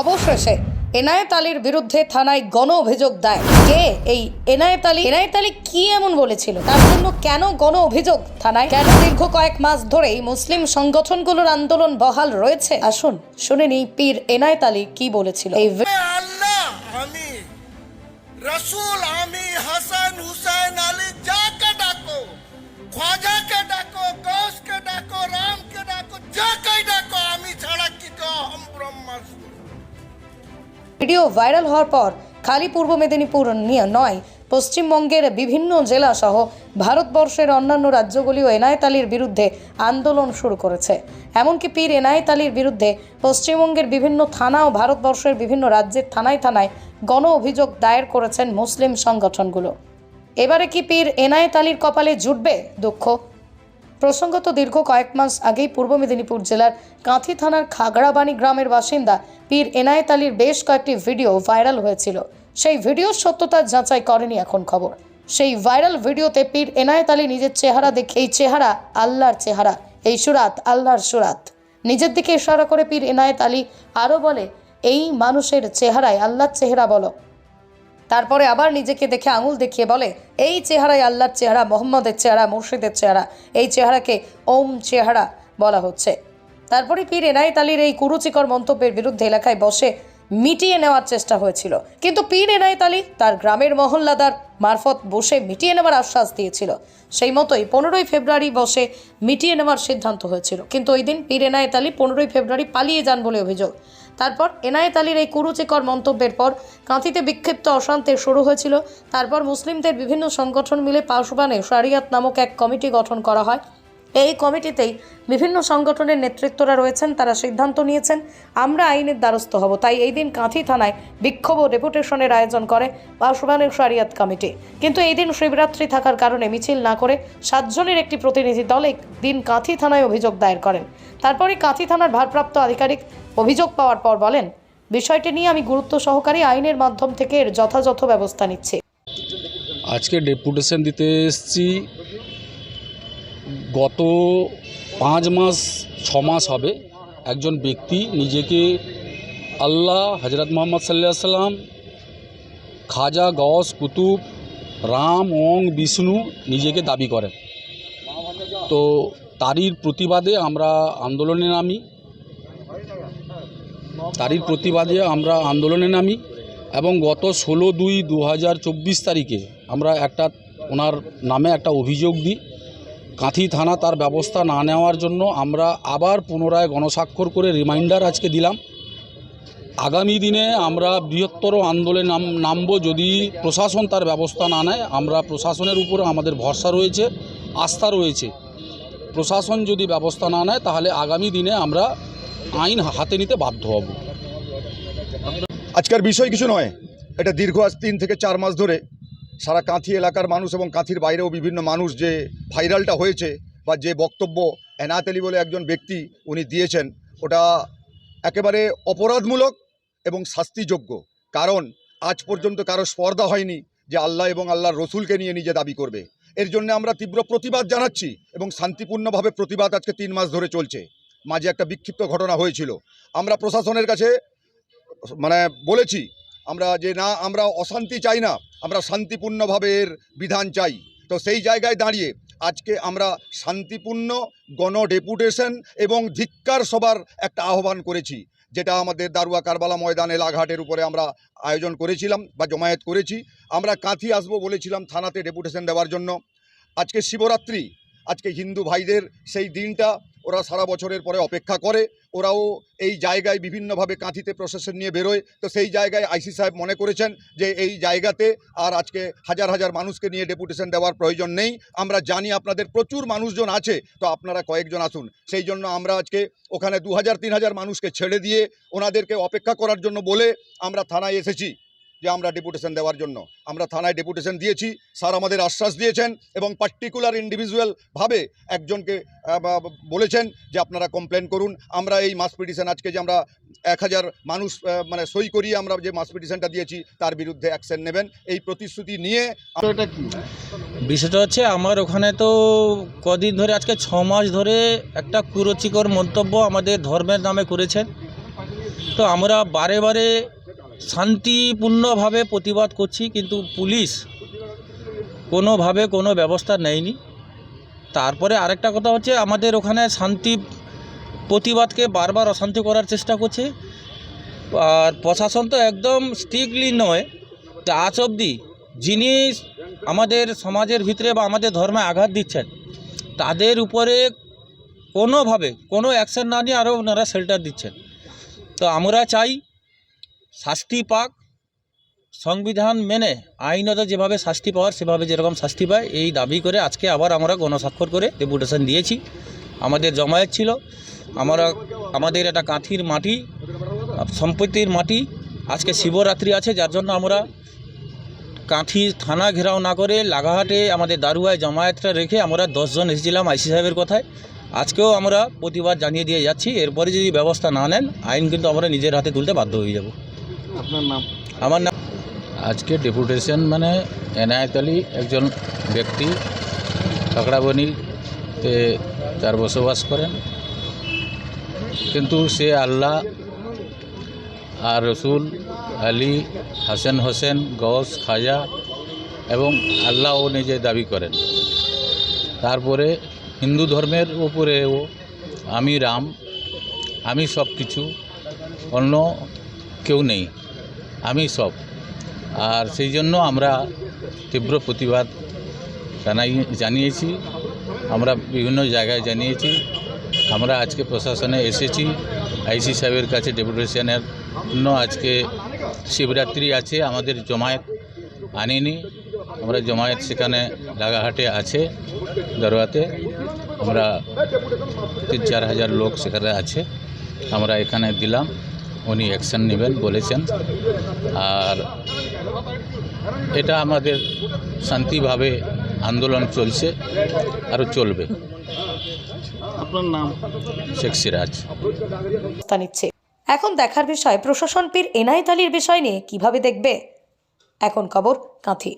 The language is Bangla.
অবশেষে এনায়েত আলীর বিরুদ্ধে থানায় গণ অভিযোগ দেয় কে এই এনায়েত আলী এনায়েত আলী কি এমন বলেছিল? তার জন্য কেন গণ অভিযোগ থানায় কেন দীর্ঘ কয়েক মাস ধরেই মুসলিম সংগঠনগুলোর আন্দোলন বহাল রয়েছে? আসুন শুনে নিই পীর এনায়েত আলী কি বলেছিল। এই হাসান আলী ডাকো ডাকো ডাকো ভিডিও ভাইরাল হওয়ার পর খালি পূর্ব মেদিনীপুর নিয়ে নয়, পশ্চিমবঙ্গের বিভিন্ন জেলা সহ ভারতবর্ষের অন্যান্য রাজ্যগুলিও এনায়েত আলীর বিরুদ্ধে আন্দোলন শুরু করেছে। এমনকি পীর এনায়েত আলীর বিরুদ্ধে পশ্চিমবঙ্গের বিভিন্ন থানা ও ভারতবর্ষের বিভিন্ন রাজ্যের থানায় থানায় গণ অভিযোগ দায়ের করেছেন মুসলিম সংগঠনগুলো। এবারে কি পীর এনায়েত আলীর কপালে জুটবে দুঃখ? প্রসঙ্গত দীর্ঘ কয়েক মাস আগেই পূর্ব মেদিনীপুর জেলার কাঁথি থানার খাগড়াবাড়ি গ্রামের বাসিন্দা পীর এনায়েত আলীর বেশ কয়েকটি ভিডিও ভাইরাল হয়েছিল। সেই ভিডিওর সত্যতা যাচাই করেনি এখন খবর। সেই ভাইরাল ভিডিওতে পীর এনায়েত আলী নিজের চেহারা দেখে এই চেহারা আল্লাহর চেহারা, এই সুরাত আল্লাহর সুরাত। নিজের দিকে ইশারা করে পীর এনায়েত আলী আরও বলে, এই মানুষের চেহারায় আল্লাহর চেহারা বলো। তারপরে আবার নিজেকে দেখে আঙুল দেখিয়ে বলে, এই চেহারাই আল্লাহর চেহারা, মোহাম্মদের চেহারা, মুর্শিদের চেহারা। এই চেহারাকে ওম চেহারা বলা হচ্ছে। তারপরে পীর এনায়েত আলীর এই কুরুচিকর মন্তব্যের বিরুদ্ধে এলাকায় বসে মিটিয়ে নেওয়ার চেষ্টা হয়েছিল। কিন্তু পীর এনায়েত আলী তার গ্রামের মহল্লাদার মারফত বসে মিটিয়ে নেওয়ার আশ্বাস দিয়েছিল। সেই মতোই পনেরোই ফেব্রুয়ারি বসে মিটিয়ে নেওয়ার সিদ্ধান্ত হয়েছিল। কিন্তু ওই দিন পীর এনায়েত আলী পনেরোই ফেব্রুয়ারি পালিয়ে যান বলে অভিযোগ। তারপর এনায়েত আলীর এই কুরুচিকর মন্তব্যের পর কাঁথিতে বিক্ষিপ্ত অশান্তি শুরু হয়েছিল। তারপর মুসলিমদের বিভিন্ন সংগঠন মিলে পাশবানে শারিয়াত নামক এক কমিটি গঠন করা হয়। এই কমিটিতেই বিভিন্ন সংগঠনের নেতৃত্বরা রয়েছেন, তারা সিদ্ধান্ত নিয়েছেন, আমরা আইনের দ্বারস্থ হব। তাই এই দিন কাঁথি থানায় বিক্ষোভ ও ডেপুটেশনের আয়োজন করে পাশবানের শারিয়াত কমিটি। কিন্তু এই দিন শিবরাত্রি থাকার কারণে মিছিল না করে সাতজনের একটি প্রতিনিধি দল দিন কাঁথি থানায় অভিযোগ দায়ের করেন। তারপরে কাঁথি থানার ভারপ্রাপ্ত আধিকারিক অভিযোগ পাওয়ার পর বলেন, বিষয়টি নিয়ে আমি গুরুত্ব সহকারে আইনের মাধ্যম থেকে এর যথাযথ ব্যবস্থা নিচ্ছি। আজকে ডেপুটেশন দিতে এসেছি। গত পাঁচ মাস, ছ মাস হবে একজন ব্যক্তি নিজেকে আল্লাহ হজরত মোহাম্মদ সাল্লাহ সাল্লাম খাজা গস কুতুব, রাম, ওং, বিষ্ণু নিজেকে দাবি করেন। তো তারই প্রতিবাদে আমরা আন্দোলনে নামি। তারই প্রতিবাদে আমরা আন্দোলনে নামি এবং গত ষোলো দুই দু তারিখে আমরা একটা ওনার নামে একটা অভিযোগ দিই। কাঁথি থানা তার ব্যবস্থা না নেওয়ার জন্য আমরা আবার পুনরায় গণস্বাক্ষর করে রিমাইন্ডার আজকে দিলাম। আগামী দিনে আমরা বৃহত্তর আন্দোলনে নাম, নামব যদি প্রশাসন তার ব্যবস্থা না নেয়, আমরা প্রশাসনের উপরে আমাদের ভরসা রয়েছে, আস্থা রয়েছে। প্রশাসন যদি ব্যবস্থা না নেয়, তাহলে আগামী দিনে আমরা আইন হাতে নিতে বাধ্য হব। আজকের বিষয় কিছু নয়, এটা দীর্ঘ আজ তিন থেকে চার মাস ধরে সারা কাঁথি এলাকার মানুষ এবং কাঁথির বাইরেও বিভিন্ন মানুষ যে ভাইরালটা হয়েছে বা যে বক্তব্য এনায়েত আলী বলে একজন ব্যক্তি উনি দিয়েছেন, ওটা একেবারে অপরাধমূলক এবং শাস্তিযোগ্য। কারণ আজ পর্যন্ত কারও স্পর্ধা হয়নি যে আল্লাহ এবং আল্লাহর রসুলকে নিয়ে নিজে দাবি করবে। এর জন্য আমরা তীব্র প্রতিবাদ জানাচ্ছি এবং শান্তিপূর্ণভাবে প্রতিবাদ আজকে তিন মাস ধরে চলছে। মাঝে একটা বিক্ষিপ্ত ঘটনা হয়েছিল। আমরা প্রশাসনের কাছে মানে বলেছি আমরা যে না, আমরা অশান্তি চাই না, আমরা শান্তিপূর্ণভাবে এর বিধান চাই। তো সেই জায়গায় দাঁড়িয়ে আজকে আমরা শান্তিপূর্ণ গণ ডেপুটেশন এবং ধিক্কার সবার একটা আহ্বান করেছি, যেটা আমাদের দারুয়া কারবালা ময়দান এলাঘাটের উপরে আমরা আয়োজন করেছিলাম বা জমায়েত করেছি। আমরা কাঁথি আসব বলেছিলাম থানাতে ডেপুটেশন দেওয়ার জন্য। আজকে শিবরাত্রি, আজকে হিন্দু ভাইদের সেই দিনটা ওরা সারা বছরের পরে অপেক্ষা করে, ওরাও এই জায়গায় বিভিন্নভাবে কাঁথিতে প্রশাসন নিয়ে বেরোয়। তো সেই জায়গায় আইসি সাহেব মনে করেছেন যে এই জায়গাতে আর আজকে হাজার হাজার মানুষকে নিয়ে ডেপুটেশন দেওয়ার প্রয়োজন নেই। আমরা জানি আপনাদের প্রচুর মানুষজন আছে, তো আপনারা কয়েকজন আসুন। সেই জন্য আমরা আজকে ওখানে দু হাজার, তিন হাজার মানুষকে ছেড়ে দিয়ে ওনাদেরকে অপেক্ষা করার জন্য বলে আমরা থানায় এসেছি। যে আমরা ডেপুটেশন দেওয়ার জন্য। আমরা থানায় ডেপুটেশন দিয়েছি স্যার আমাদের আশ্বাস দিয়েছেন এবং পার্টিকুলার ইন্ডিভিজুয়ালভাবে একজনকে বলেছেন যে আপনারা কমপ্লেন করুন। আমরা এই মাস পিটিশন আজকে যে আমরা এক হাজার মানুষ মানে সই করিয়ে আমরা যে মাস পিটিশনটা দিয়েছি তার বিরুদ্ধে অ্যাকশন নেবেন। এই প্রতিশ্রুতি নিয়ে বিষয়টা হচ্ছে আমার ওখানে তো কদিন ধরে আজকে ছ মাস ধরে একটা কুরুচিকর মন্তব্য আমাদের ধর্মের নামে করেছেন। তো আমরা বারে বারে শান্তিপূর্ণভাবে প্রতিবাদ করছি, কিন্তু পুলিশ কোনোভাবে কোনো ব্যবস্থা নেয়নি। তারপরে আরেকটা কথা হচ্ছে, আমাদের ওখানে শান্তি প্রতিবাদকে বারবার অশান্তি করার চেষ্টা করছে। আর প্রশাসন তো একদম স্ট্রিক্টলি নয়, তা আজ অবধি যিনি আমাদের সমাজের ভিতরে বা আমাদের ধর্মে আঘাত দিচ্ছেন, তাদের উপরে কোনোভাবে কোনো অ্যাকশন না নিয়ে আরও ওনারা শেল্টার দিচ্ছেন। তো আমরা চাই শাস্তি পাক। সংবিধান মেনে আইনত যেভাবে শাস্তি পাওয়ার সেভাবে যেরকম শাস্তি পায়, এই দাবি করে আজকে আবার আমরা গণস্বাক্ষর করে ডেপুটেশন দিয়েছি। আমাদের জমায়েত ছিল। আমরা, আমাদের এটা কাঁথির মাটি, সম্পত্তির মাটি, আজকে শিবরাত্রি আছে, যার জন্য আমরা কাঁথি থানা ঘেরাও না করে লাগাহাটে আমাদের দারুয়ায় জমায়েতটা রেখে আমরা দশজন এসেছিলাম আইসি সাহেবের কথায়। আজকেও আমরা প্রতিবাদ জানিয়ে দিয়ে যাচ্ছি। এরপরে যদি ব্যবস্থা না নেন, আইন কিন্তু আমরা নিজের হাতে তুলতে বাধ্য হয়ে যাব। আপনার নাম? আমার নাম আজকে ডেপুটেশন মানে এনায়েত আলী একজন ব্যক্তি কাকড়াবনিতে তার বসবাস করেন। কিন্তু সে আল্লাহ আর রসুল আলী, হাসান হোসেন গস খাজা এবং আল্লাহ ও নিজে দাবি করেন। তারপরে হিন্দু ধর্মের উপরেও আমি রাম, আমি সব কিছু অন্য কেউ নেই। আমি সব। আর সেই জন্য আমরা তীব্র প্রতিবাদ জানাই, জানিয়েছি। আমরা বিভিন্ন জায়গায় জানিয়েছি। আমরা আজকে প্রশাসনে এসেছি। আইসি সাহেবের কাছে ডেপুটেশনের জন্য আজকে শিবরাত্রি আছে, আমাদের জমায়েত আনিনি। আমরা জমায়েত সেখানে লাগাহাটে আছে, দরওয়াতে। আমরা তিন চার হাজার লোক সেখানে আছে। আমরা এখানে দিলাম। উনি অ্যাকশন নেবেন বলেছেন। আর এটা আমাদের শান্তিভাবে আন্দোলন চলছে আরও চলবে। আপনার নাম? শেখ সিরাজ। নিচ্ছে। এখন দেখার বিষয় প্রশাসন পীর এনায়েত আলীর বিষয় নিয়ে কীভাবে দেখবে? এখন খবর কাঁথি।